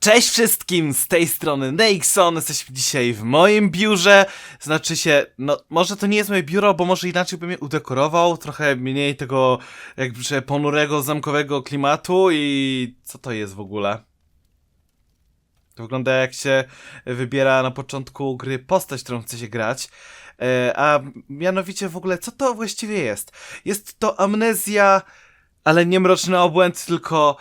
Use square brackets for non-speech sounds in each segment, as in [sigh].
Cześć wszystkim, z tej strony Nexon, jesteśmy dzisiaj w moim biurze, znaczy się, no może to nie jest moje biuro, bo może inaczej bym je udekorował, trochę mniej tego jakże ponurego, zamkowego klimatu i co to jest w ogóle? To wygląda jak się wybiera na początku gry postać, którą chce się grać, e, a mianowicie w ogóle co to właściwie jest? Jest to amnezja, ale nie mroczny obłęd, tylko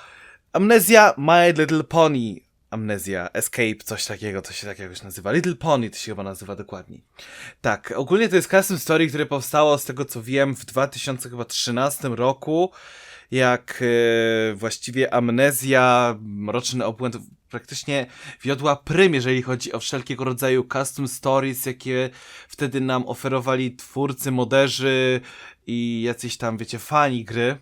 Amnezja My Little Pony. Amnezja, Escape, coś takiego, to się tak jakoś nazywa. Little Pony to się chyba nazywa dokładniej. Tak, ogólnie to jest custom story, które powstało z tego co wiem w 2013 roku, jak e, właściwie Amnezja, Mroczny Obłęd praktycznie wiodła prym, jeżeli chodzi o wszelkiego rodzaju custom stories, jakie wtedy nam oferowali twórcy, moderzy i jacyś tam, wiecie, fani gry.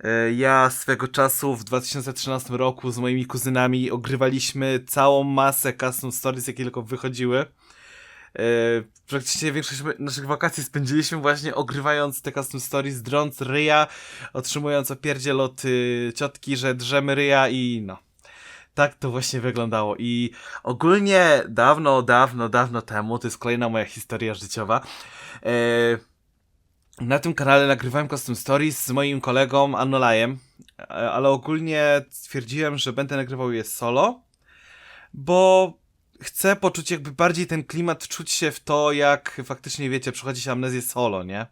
E, Ja swego czasu w 2013 roku z moimi kuzynami ogrywaliśmy całą masę custom stories, jakie tylko wychodziły. E, Praktycznie większość naszych wakacji spędziliśmy właśnie ogrywając te custom stories, drąc ryja, otrzymując opierdziel od ciotki, że drzemy ryja i no. Tak to właśnie wyglądało. I ogólnie dawno, dawno, dawno temu, to jest kolejna moja historia życiowa, e, na tym kanale nagrywałem custom stories z moim kolegą Anolajem, ale ogólnie stwierdziłem, że będę nagrywał je solo, bo chcę poczuć jakby bardziej ten klimat, czuć się w to, jak faktycznie, wiecie, przechodzi się amnezję solo, nie?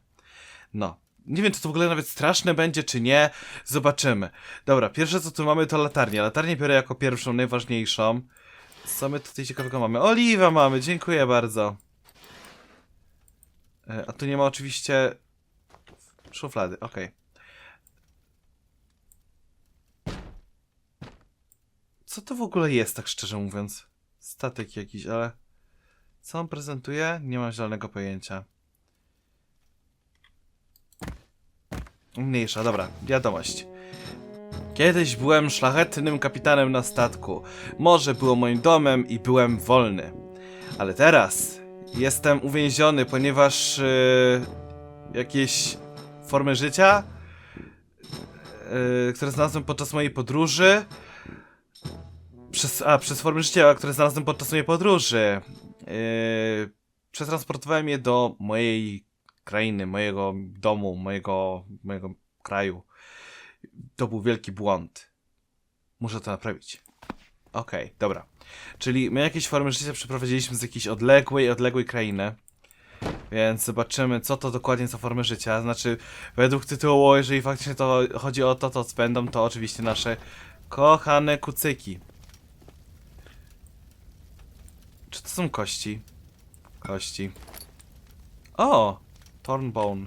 No. Nie wiem, czy to w ogóle nawet straszne będzie, czy nie. Zobaczymy. Dobra, pierwsze co tu mamy to latarnię. Latarnię biorę jako pierwszą, najważniejszą. Co my tutaj ciekawego mamy? Oliwa mamy, dziękuję bardzo. E, A tu nie ma oczywiście Szuflady, okej. Co to w ogóle jest, tak szczerze mówiąc? Statek jakiś, ale... Co on prezentuje? Nie mam zielonego pojęcia. Mniejsza, dobra, wiadomość. Kiedyś byłem szlachetnym kapitanem na statku. Morze było moim domem i byłem wolny. Ale teraz jestem uwięziony, ponieważ yy, jakieś formy życia, yy, które znalazłem podczas mojej podróży. Przez, a, przez formy życia, które znalazłem podczas mojej podróży. Yy, przetransportowałem je do mojej krainy, mojego domu, mojego, mojego kraju. To był wielki błąd. Muszę to naprawić. Okej, dobra. Czyli my jakieś formy życia przeprowadziliśmy z jakiejś odległej, odległej krainy. Więc zobaczymy, co to dokładnie za formy życia. Znaczy, według tytułu, jeżeli faktycznie to chodzi o to, to będą to oczywiście nasze kochane kucyki. Czy to są kości? Kości. O! Thornbone.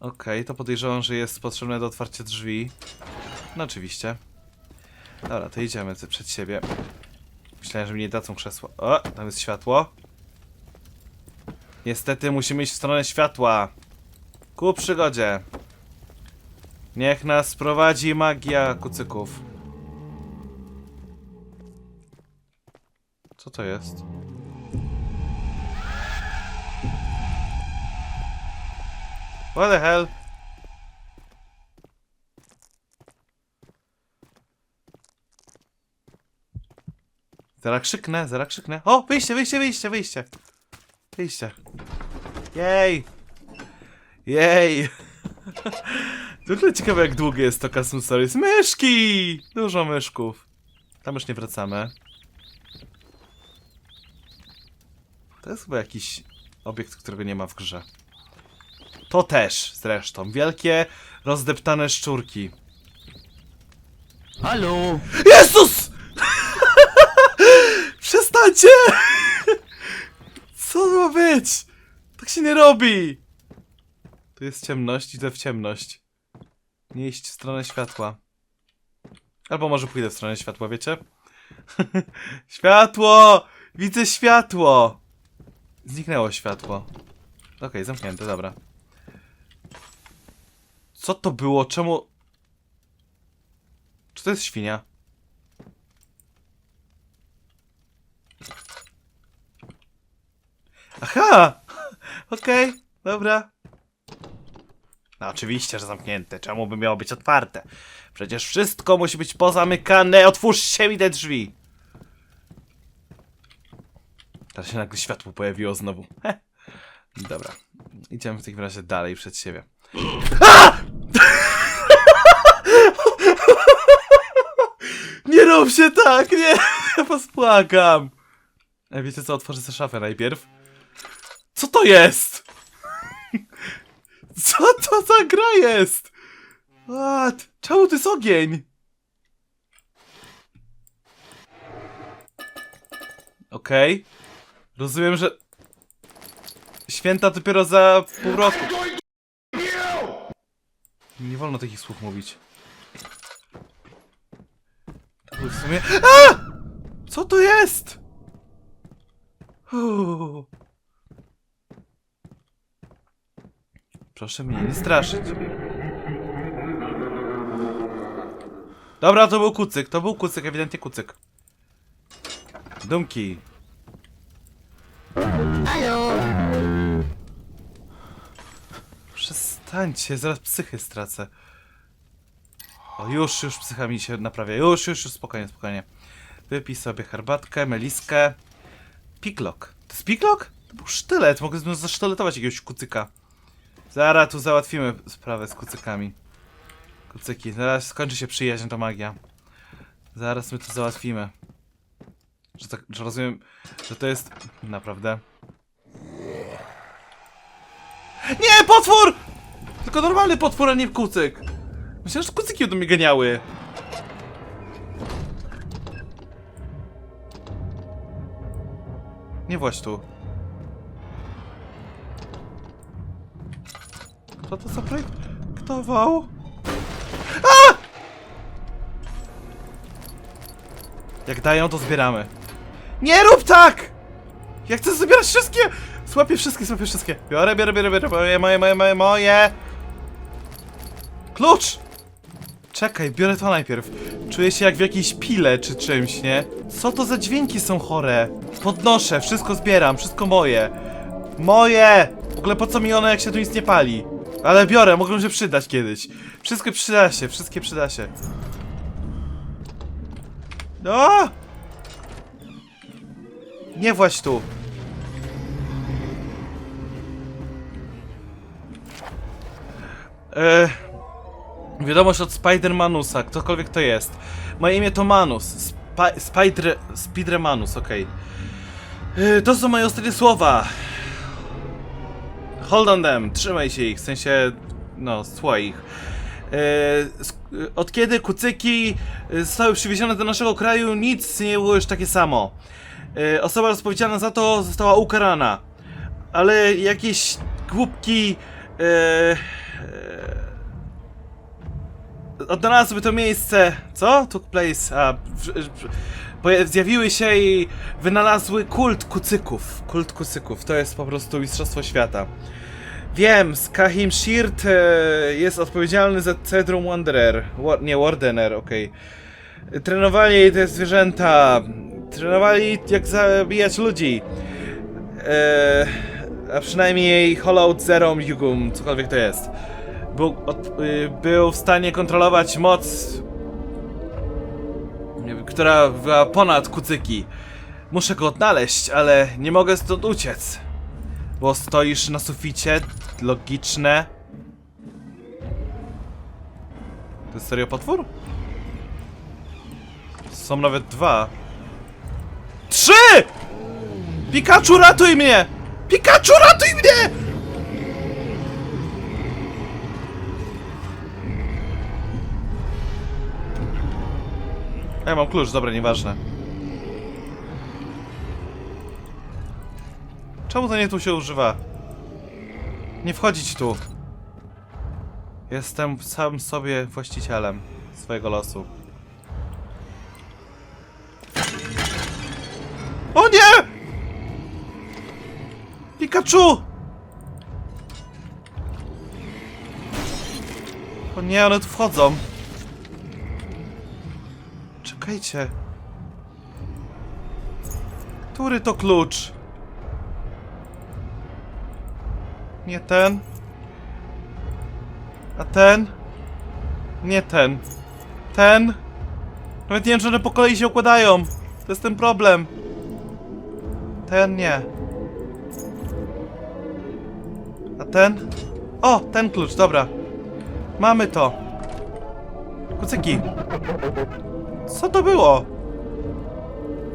Okej, to podejrzewam, że jest potrzebne do otwarcia drzwi. No oczywiście. Dobra, to idziemy przed siebie. Myślałem, że mi nie dadzą krzesła. O, tam jest światło. Niestety musimy iść w stronę światła. Ku przygodzie. Niech nas prowadzi magia kucyków. Co to jest? What the hell? Zaraz krzyknę, zaraz krzyknę. O, wyjście, wyjście, wyjście, wyjście. Wyjście. Jej! Jej! [laughs] Zwykle ciekawe jak długie jest to Custom Stories. Myszki! Dużo myszków. Tam już nie wracamy. To jest chyba jakiś obiekt, którego nie ma w grze. To też zresztą. Wielkie, rozdeptane szczurki. Halo! Jezus! [laughs] Przestańcie! [laughs] Co to ma być? Tak się nie robi! Tu jest ciemność, idę w ciemność. Nie iść w stronę światła. Albo może pójdę w stronę światła, wiecie? [laughs] światło! Widzę światło! Zniknęło światło. Okej, zamknięte, dobra. Co to było? Czemu... Czy to jest świnia? Aha! [laughs] Okej, dobra. No oczywiście, że zamknięte. Czemu by miało być otwarte? Przecież wszystko musi być pozamykane. Otwórzcie mi te drzwi. Teraz się nagle światło pojawiło znowu. Heh. Dobra. Idziemy w takim razie dalej przed siebie. [laughs] Nie rób się tak, nie! [laughs] Ja. A wiecie co, otworzę sobie szafę najpierw. To jest? [laughs] Co to za gra jest? What? Czemu to jest ogień? Okej. Rozumiem, że... Święta dopiero za pół roku. Nie wolno takich słów mówić. W sumie... A! Co to jest? Uuu. Proszę mnie nie straszyć. Dobra, to był kucyk, to był kucyk, ewidentnie kucyk. Dumki. Przestańcie, zaraz psychy stracę. O, już, już psycha mi się naprawia. Już, już, już, spokojnie, spokojnie. Wypij sobie herbatkę, meliskę. Piklok. To jest piklok? To był sztylet, mogę z nim zasztyletować jakiegoś kucyka. Zaraz tu załatwimy sprawę z kucykami. Kucyki, zaraz skończy się przyjaźń, to magia. Zaraz my to załatwimy. Że, tak, że rozumiem, że to jest... Naprawdę. Nie, potwór! Tylko normalny potwór, a nie kucyk. Myślałem, że kucyki będą mnie ganiały. Nie właź tu. Kto to zaprojektował? A! Jak dają, to zbieramy. Nie rób tak! Ja chcę zbierać wszystkie! Złapię wszystkie, złapię wszystkie. Biorę, biorę, biorę, biorę. Moje, moje, moje, moje, moje. Klucz! Czekaj, biorę to najpierw. Czuję się jak w jakiejś pile czy czymś, nie? Co to za dźwięki są chore? Podnoszę, wszystko zbieram, wszystko moje. Moje! W ogóle po co mi one, jak się tu nic nie pali? Ale biorę, mogą się przydać kiedyś. Wszystko przyda się, wszystkie przyda się. No! Nie właź tu. Eee, wiadomość od Spider-Manusa, ktokolwiek to jest. Moje imię to Manus. Spi Spider... Spider-Manus, okej. Eee, to są moje ostatnie słowa. Hold on them, trzymaj się ich, w sensie, no, słuchaj ich. E, od kiedy kucyki e, zostały przywiezione do naszego kraju, nic nie było już takie samo. E, osoba odpowiedzialna za to została ukarana. Ale jakieś głupki e, e, odnalazły to miejsce. Co? Took place. A, w, w, zjawiły się i wynalazły kult kucyków. Kult kucyków. To jest po prostu mistrzostwo świata. Wiem, Skahim Shirt e, jest odpowiedzialny za Cedrum Wanderer. Wa nie, Wardener, okej. Trenowali te zwierzęta. Trenowali jak zabijać ludzi. E, a przynajmniej Hollow Zero Yugum, cokolwiek to jest. Był, od, y, był w stanie kontrolować moc, która była ponad kucyki. Muszę go odnaleźć, ale nie mogę stąd uciec. Bo stoisz na suficie, logiczne. To jest serio potwór? Są nawet dwa. Trzy! Pikachu, ratuj mnie! Pikachu, ratuj mnie! Ja mam klucz, dobra, nieważne. Czemu to nie tu się używa? Nie wchodzić tu. Jestem sam sobie właścicielem swojego losu. O nie! Pikachu! O nie, one tu wchodzą. Czekajcie. Który to klucz? Nie ten. A ten? Nie ten. Ten? Nawet nie wiem, czy one po kolei się układają. To jest ten problem. Ten nie. A ten? O, ten klucz, dobra. Mamy to. Kucyki. Co to było?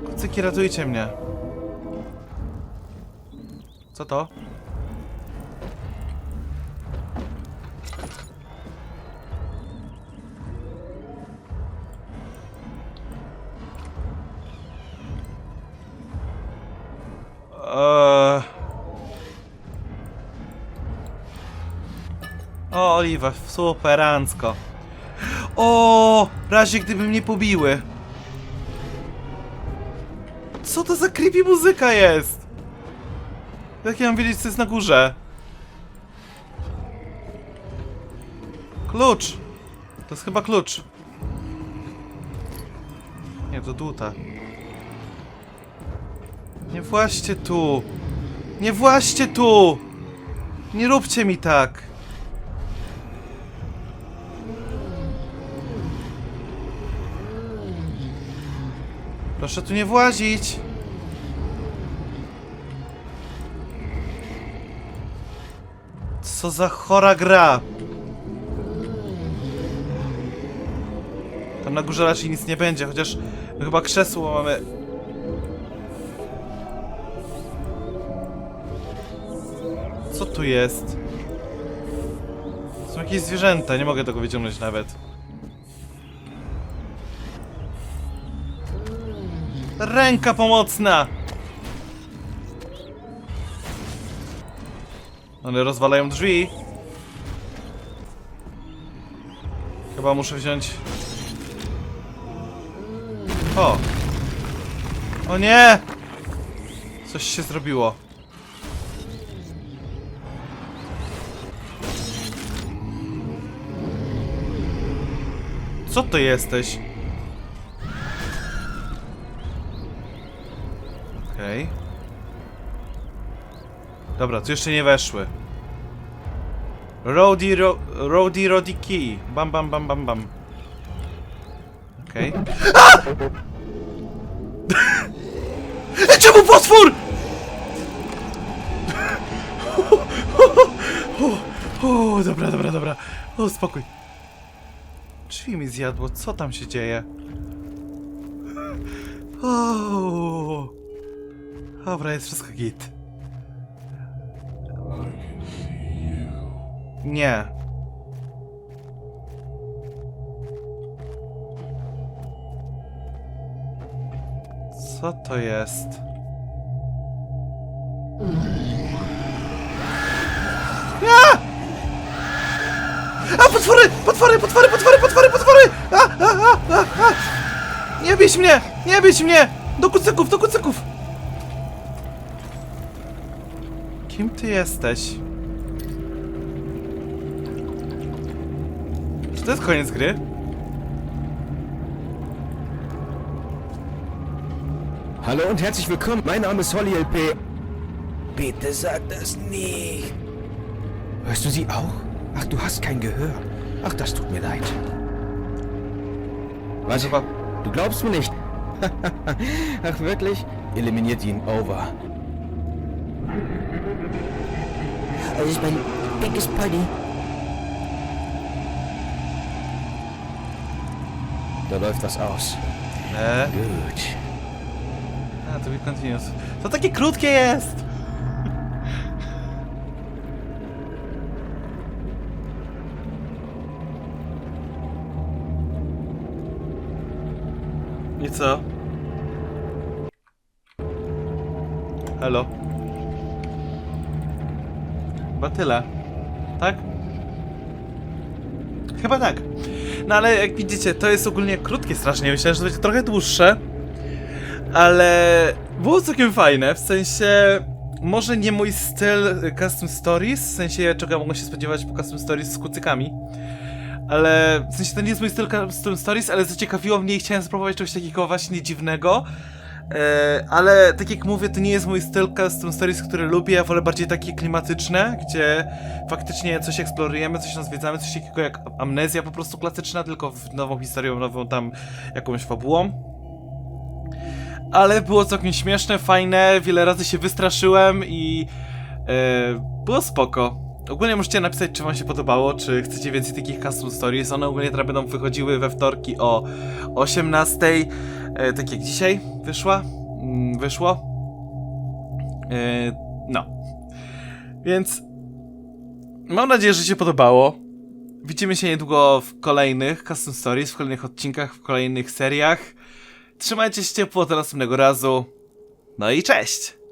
Kucyki, ratujcie mnie. Co to? Eee... O, Oliwa, superancko. O, razie gdyby mnie pobiły. Co to za creepy muzyka jest? Jak ja mam wiedzieć, co jest na górze? Klucz! To jest chyba klucz. Nie, to tutaj. Nie właście tu! Nie właście tu! Nie róbcie mi tak! Proszę tu nie włazić! Co za chora gra! Tam na górze raczej nic nie będzie, chociaż chyba krzesło mamy Co tu jest? Są jakieś zwierzęta, nie mogę tego wyciągnąć nawet. Ręka pomocna! One rozwalają drzwi. Chyba muszę wziąć... O! O nie! Coś się zrobiło. Co to jesteś? Okej. Dobra, tu jeszcze nie weszły. Rody, ro, Rody, Rody Key. Bam, bam, bam, bam, bam. Okej. A! [laughs] Czemu? O, o, dobra, dobra, dobra. O, spokój. Drzwi mi zjadło, co tam się dzieje? O, Dobra, jest wszystko git. Nie. Co to jest? A! A, potwory! Potwory, potwory, potwory, potwory, potwory! A, a, a, a, a! Nie bić mnie! Nie bić mnie! Do kucyków, do kucyków! Kim ty jesteś? Czy to jest koniec gry? Hallo und herzlich willkommen. Mein Name ist Holly LP. Bitte sag das nicht. Hörst du sie auch? Ach, du hast kein Gehör. Ach, das tut mir leid. Was? Du glaubst mir nicht? [laughs] Ach, wirklich? Eliminiert ihn. Over. Das ist mein biggest party. Da läuft was aus. E, Gut. a, to be continuous. To takie krótkie jest! I co? Halo? Chyba tyle. Tak? Chyba tak. No ale jak widzicie, to jest ogólnie krótkie strasznie. Myślałem, że to będzie trochę dłuższe. Ale było całkiem fajne, w sensie może nie mój styl custom stories, w sensie czego mogę się spodziewać po custom stories z kucykami. Ale w sensie to nie jest mój styl custom stories, ale zaciekawiło mnie i chciałem spróbować czegoś takiego właśnie dziwnego. E, ale tak jak mówię, to nie jest mój styl custom stories, który lubię. Ja wolę bardziej takie klimatyczne, gdzie faktycznie coś eksplorujemy, coś nas coś takiego jak amnezja po prostu klasyczna, tylko w nową historią, nową tam jakąś fabułą. Ale było całkiem śmieszne, fajne, wiele razy się wystraszyłem i e, było spoko. Ogólnie możecie napisać, czy wam się podobało, czy chcecie więcej takich custom stories. One ogólnie teraz będą wychodziły we wtorki o 18, e, tak jak dzisiaj wyszła, mm, wyszło. E, no. Więc mam nadzieję, że się podobało. Widzimy się niedługo w kolejnych custom stories, w kolejnych odcinkach, w kolejnych seriach. Trzymajcie się ciepło do następnego razu. No i cześć!